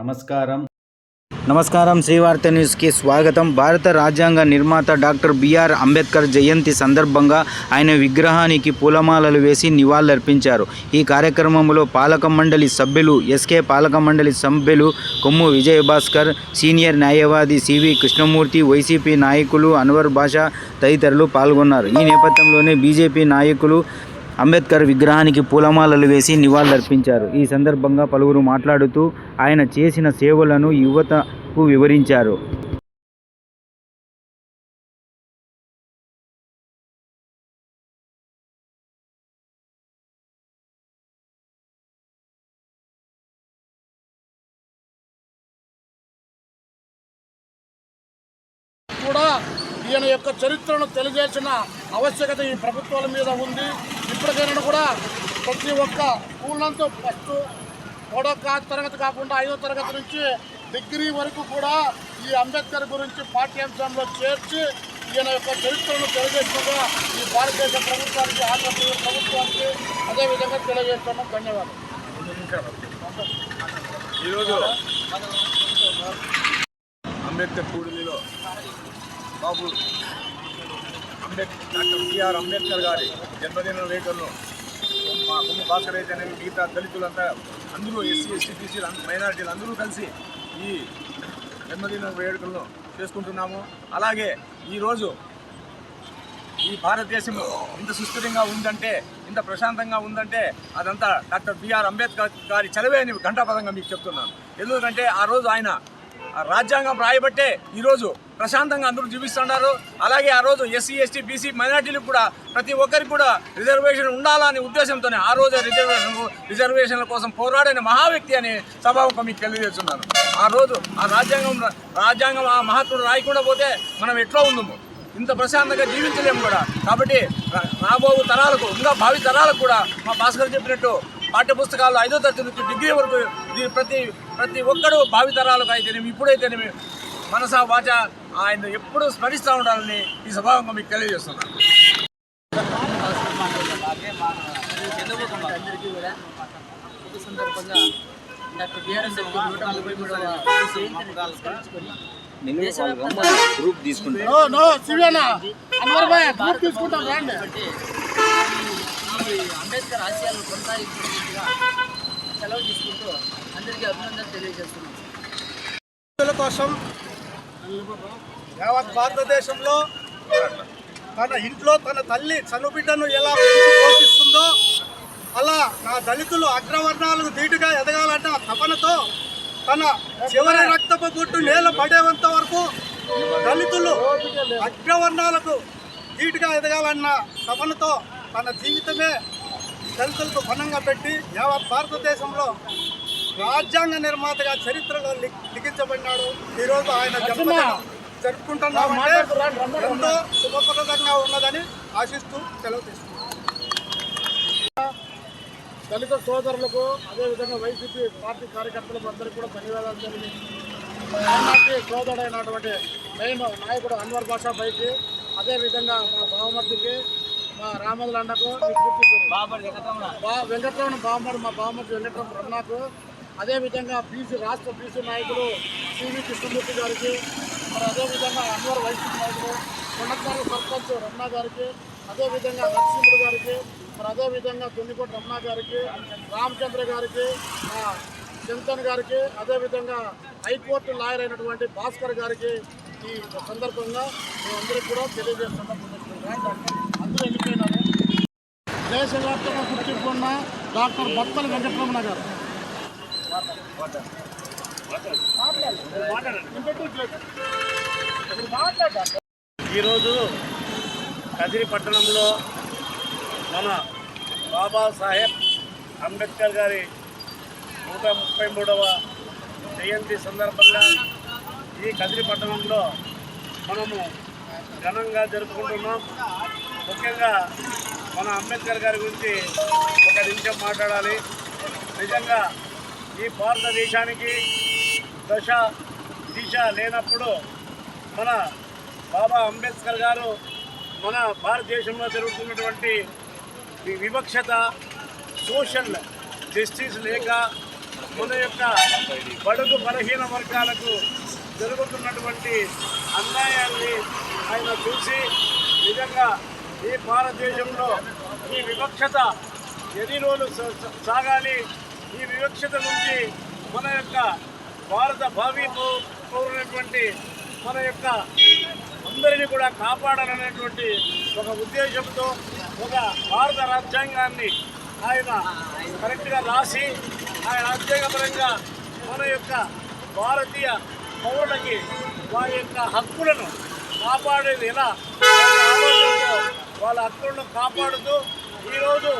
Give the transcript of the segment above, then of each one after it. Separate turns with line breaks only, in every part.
నమస్కారం. నమస్కారం. శ్రీవార్త న్యూస్కి స్వాగతం. భారత రాజ్యాంగ నిర్మాత డాక్టర్ బిఆర్ అంబేద్కర్ జయంతి సందర్భంగా ఆయన విగ్రహానికి పూలమాలలు వేసి నివాళులర్పించారు. ఈ కార్యక్రమంలో పాలక మండలి సభ్యులు ఎస్కే పాలక మండలి సభ్యులు కొమ్ము విజయభాస్కర్ సీనియర్ న్యాయవాది సివి కృష్ణమూర్తి వైసీపీ నాయకులు అన్వర్ భాష తదితరులు పాల్గొన్నారు. ఈ నేపథ్యంలోనే బీజేపీ నాయకులు అంబేద్కర్ విగ్రహానికి పూలమాలలు వేసి నివాళులర్పించారు. ఈ సందర్భంగా పలువురు మాట్లాడుతూ ఆయన చేసిన సేవలను యువతకు వివరించారు.
కూడా ఈయన యొక్క చరిత్రను తెలియజేసిన ఆవశ్యకత ఈ ప్రభుత్వాల మీద ఉంది. ఇప్పటికైనా కూడా ప్రతి ఒక్క స్కూళ్ళంతా ఫస్ట్ మూడో తరగతి కాకుండా ఐదో తరగతి నుంచి డిగ్రీ వరకు కూడా ఈ అంబేద్కర్ గురించి పాఠ్యాంశంలో చేర్చి ఈయన యొక్క చరిత్రను తెలియజేసినగా ఈ భారతదేశ ప్రభుత్వానికి ఆంధ్రప్రదేశ్ ప్రభుత్వానికి అదేవిధంగా తెలియజేస్తున్నాం. ధన్యవాదాలు.
ఈరోజు అంబేద్కర్ కూడలిలో Babu Ambedkar doctor B R Ambedkar గారి జన్మదిన వేడుకలను మా కొమ్ము భాస్కర్ అయితే అనేవి మిగతా దళితులంతా అందరూ ఎస్సీ ఎస్టీ బీసీలు మైనారిటీలు అందరూ కలిసి ఈ జన్మదిన వేడుకలను చేసుకుంటున్నాము. అలాగే ఈరోజు ఈ భారతదేశం ఇంత సుస్థిరంగా ఉందంటే ఇంత ప్రశాంతంగా ఉందంటే అదంతా డాక్టర్ బిఆర్ అంబేద్కర్ గారి చదివే అని ఘంటాపదంగా మీకు చెప్తున్నాను. ఎందుకంటే ఆ రోజు ఆయన రాజ్యాంగం రాయబట్టే ఈరోజు ప్రశాంతంగా అందరూ జీవిస్తున్నారు. అలాగే ఆ రోజు ఎస్సీ ఎస్టీ బీసీ మైనార్టీలకు కూడా ప్రతి ఒక్కరికి కూడా రిజర్వేషన్ ఉండాలనే ఉద్దేశంతోనే ఆ రోజు రిజర్వేషన్ రిజర్వేషన్ల కోసం పోరాడిన మహావ్యక్తి అని సభాముఖం మీకు తెలియజేస్తున్నాను ఆ రోజు ఆ రాజ్యాంగం రాజ్యాంగం ఆ మహాత్ముడు రాయకుండా పోతే మనం ఎట్లా ఉందము? ఇంత ప్రశాంతంగా జీవించలేము కూడా. కాబట్టి రా- రాబో తరాలకు ఇంకా భావి తరాలకు కూడా మా భాస్కర్ చెప్పినట్టు పాఠ్య పుస్తకాలు ఐదో తరగతి నుంచి డిగ్రీ వరకు ఇది ప్రతి ప్రతి ఒక్కడు భావి తరాలకు అయితేనేమి ఇప్పుడైతేనేమి మనసా వాచ ఆయన ఎప్పుడు స్మరిస్తూ ఉండాలని ఈ సభాంగం మీకు తెలియజేస్తున్నాను
అందరికీ కూడా శుభ సందర్భంగా డాక్టర్ బిఆర్ అంబేద్కర్ నూట నలభై మూడవ జయంతిని పురస్కరించుకొని దేశవ్యాప్తంగా
గ్రూప్
అంబేద్కర్ ఆశయాలను కొనసాగించినట్టుగా సెలవు తీసుకుంటూ అందరికీ అభినందనలు తెలియజేస్తున్నాం.
కోసం యావత్ భారతదేశంలో తన ఇంట్లో తన తల్లి చనుబిడ్డను ఎలా పోషిస్తుందో అలా నా దళితులు అగ్రవర్ణాలకు ధీటుగా ఎదగాలన్న తపనతో తన చివరి రక్తపు గుట్టు నేల పడేంత వరకు దళితులు అగ్రవర్ణాలకు ధీటుగా ఎదగాలన్న తపనతో తన జీవితమే దళితులకు పనంగా పెట్టి యావత్ భారతదేశంలో రాజ్యాంగ నిర్మాతగా చరిత్రలో లిఖించబడినాడు. ఈరోజు ఆయన జన్మదినం జరుపుకుంటున్నామంటే ఎంతో శుభప్రదంగా ఉన్నదని ఆశిస్తూ సెలవు తీసుకుంటున్నాను.
దళిత సోదరులకు అదేవిధంగా వైసీపీ పార్టీ కార్యకర్తలకు అందరికీ కూడా ధన్యవాదాలు తెలియజేస్తున్నాను. మైనార్టీ సోదరుడైనటువంటి మెయిన్ నాయకుడు అన్వర్ బాషా పైకి అదేవిధంగా మా బావమర్దికి మా రామదుల అన్నకు బా వెంకటరమణ బావమడి మా బావమర్ది వెంకటరమణ రమణకు అదేవిధంగా బీసీ రాష్ట్ర బీసీ నాయకులు సివి కృష్ణమూర్తి గారికి మరి అదేవిధంగా అన్వర్ వైసీపీ నాయకులు కొండకారు సర్పంచ్ రమణ గారికి అదేవిధంగా నరసింహుడు గారికి మరి అదేవిధంగా దున్నికోట రమణ గారికి రామచంద్ర గారికి ఆ, చింతన్ గారికి అదేవిధంగా హైకోర్టు లాయర్ అయినటువంటి భాస్కర్ గారికి ఈ సందర్భంగా మేమందరికీ కూడా తెలియజేస్తున్నాం అందరూ వెళ్ళిపోయినారు దేశవ్యాప్తంగా గుర్తింపున్న డాక్టర్ బత్తల వెంకటరమణ గారు.
ఈరోజు కదిరి పట్టణంలో మన బాబాసాహెబ్ అంబేద్కర్ గారి నూట ముప్పై మూడవ జయంతి సందర్భంగా ఈ కదిరి పట్టణంలో మనము ఘనంగా జరుపుకుంటున్నాం. ముఖ్యంగా మన అంబేద్కర్ గారి గురించి ఒక నిమిషం మాట్లాడాలి. నిజంగా ఈ భారతదేశానికి దశ దిశ లేనప్పుడు మన బాబా అంబేద్కర్ గారు మన భారతదేశంలో జరుగుతున్నటువంటి ఈ వివక్షత సోషల్ జస్టిస్ లేక మన యొక్క బడుగు బలహీన వర్గాలకు జరుగుతున్నటువంటి అన్యాయాన్ని ఆయన చూసి నిజంగా ఈ భారతదేశంలో ఈ వివక్షత ఎన్ని రోజులు సాగాలి? ఈ వివక్షత నుంచి మన యొక్క భారత భావి పౌ- పౌరులైనటువంటి మన యొక్క అందరినీ కూడా కాపాడాలనేటువంటి ఒక ఉద్దేశంతో ఒక భారత రాజ్యాంగాన్ని ఆయన కరెక్ట్గా రాసి ఆయన రాజ్యాంగపరంగా మన యొక్క భారతీయ పౌరులకి వారి యొక్క హక్కులను కాపాడేది ఎలా వాళ్ళ వాళ్ళ హక్కులను కాపాడుతూ ఈరోజు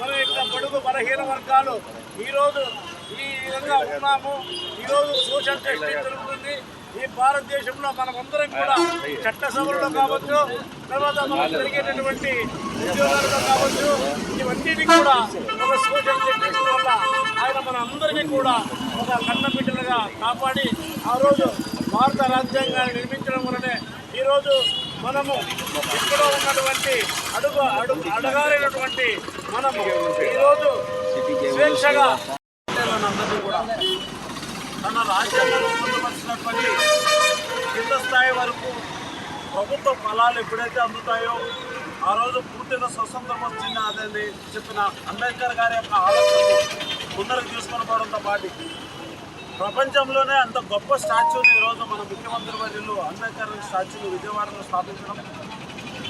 మన యొక్క బడుగు బలహీన వర్గాలు ఈరోజు ఈ విధంగా ఉన్నాము. ఈరోజు సోషల్ జస్టిస్ జరుగుతుంది. ఈ భారతదేశంలో మనమందరం కూడా చట్టసభలలో కావచ్చు తర్వాత మనం జరిగేటటువంటి ఉద్యోగాలలో కావచ్చు ఇవన్నీ కూడా ఒక సోషల్ జస్టిస్ వల్ల ఆయన మన అందరినీ కూడా ఒక కన్నబిడ్డలుగా కాపాడి ఆ రోజు భారత రాజ్యాంగాన్ని నిర్మించడం వలనే ఈరోజు మనము ఎక్కడో ఉన్నటువంటి అడుగు అడుగు అడగాలినటువంటి మనము ఈరోజు స్వేచ్ఛగా కూడా తన రాజ్యాంగంలో పొందవలసినటువంటి కింద స్థాయి వరకు ప్రభుత్వ ఫలాలు ఎప్పుడైతే అందుతాయో ఆ రోజు పూర్తిగా స్వతంత్రం వచ్చింది అదని చెప్పిన అంబేద్కర్ గారి యొక్క ఆలోచన ముందరకు తీసుకొని పోవడంతో పాటు ప్రపంచంలోనే అంత గొప్ప స్టాచ్యూని ఈరోజు మన ముఖ్యమంత్రి వర్యులు అంబేద్కర్ స్టాచ్యూని విజయవాడలో స్థాపించడం.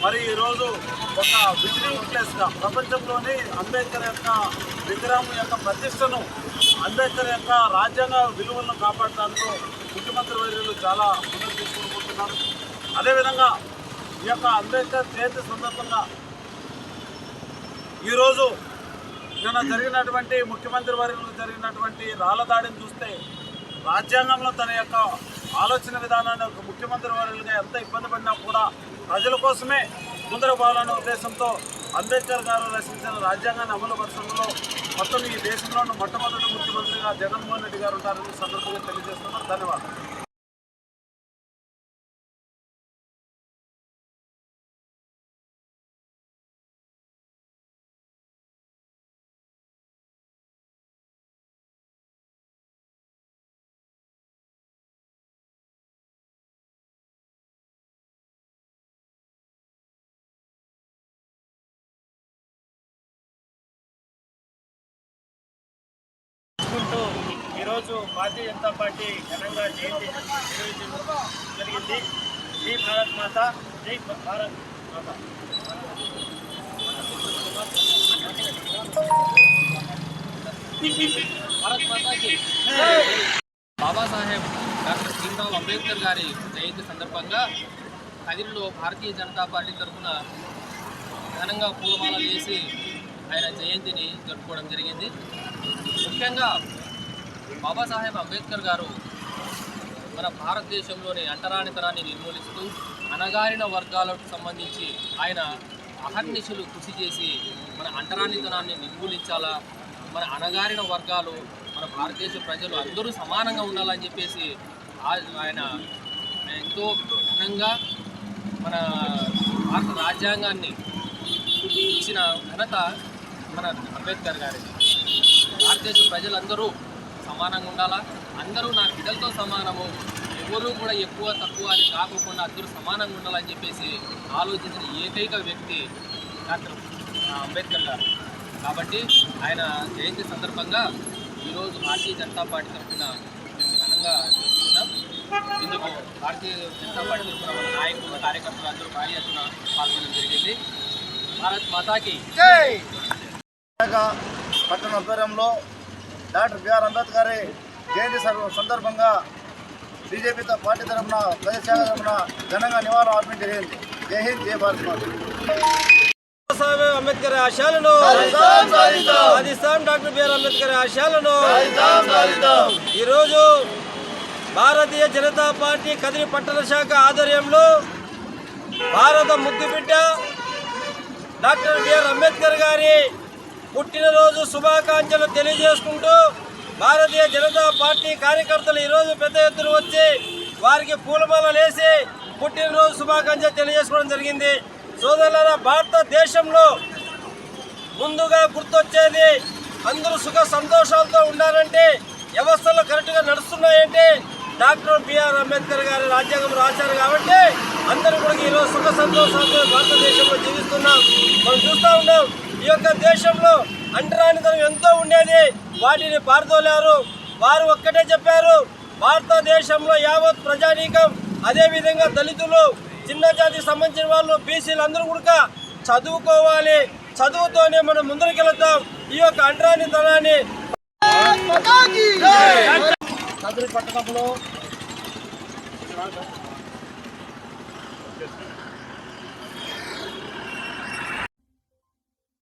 మరి ఈరోజు ఒక విజిటింగ్ ప్లేస్గా ప్రపంచంలోని అంబేద్కర్ యొక్క విగ్రహం యొక్క ప్రతిష్టను అంబేద్కర్ యొక్క రాజ్యాంగ విలువలను కాపాడటానికి ముఖ్యమంత్రి వర్యులు చాలా ముందుకు తీసుకుంటున్నారు అదేవిధంగా ఈ యొక్క అంబేద్కర్ జయంతి సందర్భంగా ఈరోజు నిన్న జరిగినటువంటి ముఖ్యమంత్రి వర్గంలో జరిగినటువంటి రాళ్ళ దాడిని చూస్తే రాజ్యాంగంలో తన యొక్క ఆలోచన విధానాన్ని ఒక ముఖ్యమంత్రి వర్గంగా ఎంత ఇబ్బంది పడినా కూడా ప్రజల కోసమే ముందర పోవాలనే ఉద్దేశంతో అంబేద్కర్ గారు రచించిన రాజ్యాంగాన్ని అమలు పరచడంలో మొత్తం ఈ దేశంలోని మొట్టమొదటి ముఖ్యమంత్రిగా జగన్మోహన్ రెడ్డి గారు ఉంటారని సందర్భంగా తెలియజేస్తున్నాను ధన్యవాదాలు.
ఈరోజు భారతీయ జనతా పార్టీ ఘనంగా జయంతి జరిగింది. జై భారత్ మాత జై భారత్ మాత.
భారత్ మాతాకి బాబాసాహెబ్ డాక్టర్ భీమ్రావ్ అంబేద్కర్ గారి జయంతి సందర్భంగా కదిరిలో భారతీయ జనతా పార్టీ తరఫున ఘనంగా పూలమాలలు వేసి ఆయన జయంతిని జరుపుకోవడం జరిగింది. ముఖ్యంగా బాబాసాహెబ్ అంబేద్కర్ గారు మన భారతదేశంలోని అంటరానితనాన్ని నిర్మూలిస్తూ అణగారిన వర్గాలకు సంబంధించి ఆయన అహర్నిశలు కృషి చేసి మన అంటరానితనాన్ని నిర్మూలించాలా? మన అణగారిన వర్గాలు మన భారతదేశ ప్రజలు అందరూ సమానంగా ఉండాలని చెప్పేసి ఆ- ఆయన ఎంతో ఘనంగా మన భారత రాజ్యాంగాన్ని ఇచ్చిన ఘనత మన అంబేద్కర్ గారి భారతదేశ ప్రజలందరూ సమానంగా ఉండాలా? అందరూ నా బిడ్డలతో సమానము. ఎవరు కూడా ఎక్కువ తక్కువ అని కాకుండా అందరూ సమానంగా ఉండాలని చెప్పేసి ఆలోచించిన ఏకైక వ్యక్తి డాక్టర్ అంబేద్కర్ గారు. కాబట్టి ఆయన జయంతి సందర్భంగా ఈరోజు భారతీయ జనతా పార్టీ తరఫున మేము ఘనంగా జరుపుకున్నాం ఇందుకు భారతీయ జనతా పార్టీ తరఫున మన నాయకులు కార్యకర్తలు అందరూ భారీ ఎత్తున పాల్గొనడం జరిగింది. భారత్ మాతాకి
పట్టణ ఆధ్వర్యంలో డాక్టర్ బిఆర్ అంబేద్కర్ గారి జయంతి సందర్భంగా బీజేపీ త- పార్టీ తరఫున ప్రజాశాఖ తరఫున ఘనంగా నివాళులు అర్పించడం జరిగింది. జై హింద్ జై భారత్
అంబేద్కర్ ఆశయాలను సాధిస్తాం డాక్టర్ బిఆర్ అంబేద్కర్ ఆశయాలను. ఈరోజు భారతీయ జనతా పార్టీ కదిరి పట్టణ శాఖ ఆధ్వర్యంలో భారత ముద్దుబిడ్డ డాక్టర్ బిఆర్ అంబేద్కర్ గారి పుట్టినరోజు శుభాకాంక్షలు తెలియజేసుకుంటూ భారతీయ జనతా పార్టీ కార్యకర్తలు ఈరోజు పెద్ద ఎత్తున వచ్చి వారికి పూలమాలలు వేసి పుట్టినరోజు శుభాకాంక్షలు తెలియజేసుకోవడం జరిగింది. సోదరులారా భారతదేశంలో ముందుగా గుర్తొచ్చేది అందరూ సుఖ సంతోషాలతో ఉండాలంటే వ్యవస్థలు కరెక్ట్గా నడుస్తున్నాయంటే డాక్టర్ బిఆర్ అంబేద్కర్ గారి రాజ్యాంగం రాశారు కాబట్టి అందరూ కూడా ఈరోజు సుఖ సంతోషాలతో భారతదేశంలో జీవిస్తున్నాం. మనం చూస్తూ ఉన్నాం. ఈ యొక్క దేశంలో అంటరానితనం ఎంతో ఉండేది. వాటిని పారదోలారు వారు ఒక్కటే చెప్పారు. భారతదేశంలో యావత్ ప్రజానీకం అదేవిధంగా దళితులు చిన్న జాతికి సంబంధించిన వాళ్ళు బీసీలు అందరూ కూడా చదువుకోవాలి. చదువుతోనే మనం ముందరికెళ్తాం. ఈ యొక్క అంటరానితనాన్ని
పట్టణంలో